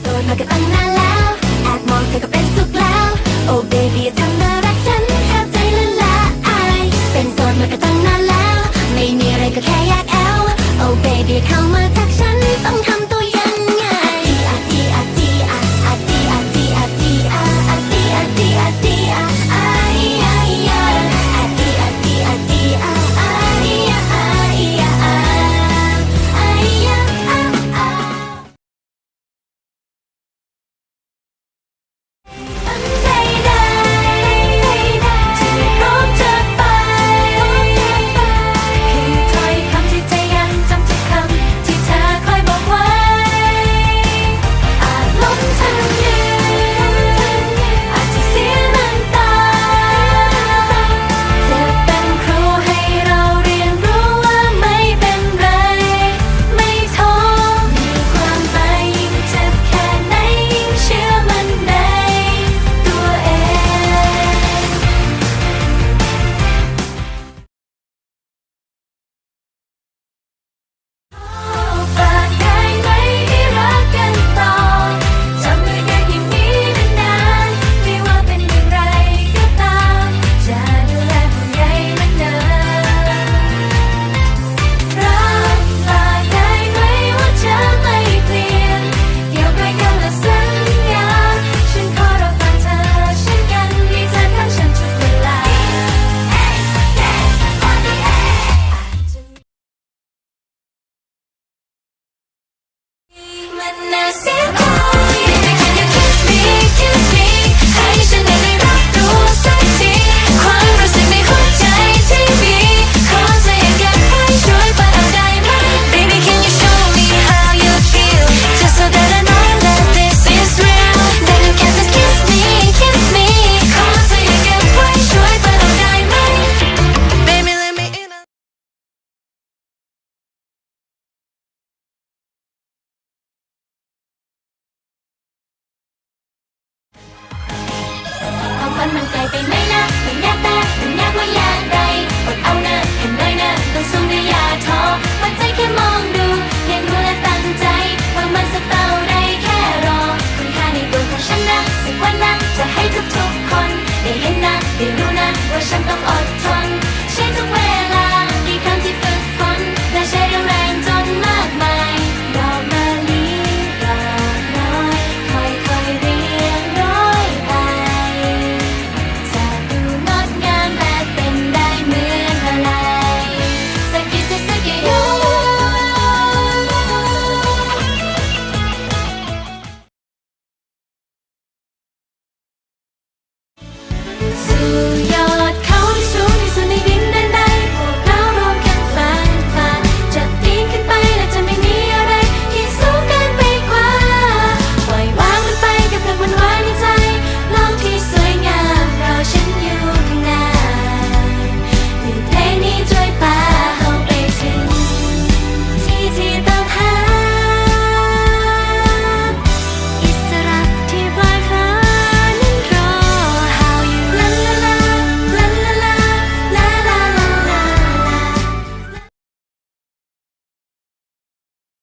โสดมาก็ตั้งนานแล้วแอบมองเธอก็เป็นสุขแล้ว โอ้เบบี้ทำน่ารักฉันแทบใจละลาเป็นโสดมาก็ตั้งนานแล้ว ไม่มีอะไรก็แค่อยากแอบบี้เข้ wanna see ไปไหมนะมันยากแต่มันยากว่าอย่างไรอดเอานะเห็นน้อยนะต้องสู้นะอย่าท้อปัจจแค่มองดูเพียงรู้และตั้งใจ ว่ามันสักเท่าใดแค่รอ คุณค่าในตัวของฉันนะสักวันนะจะให้ทุกๆคน ได้เห็นนะได้รู้นะว่าฉันต้องอด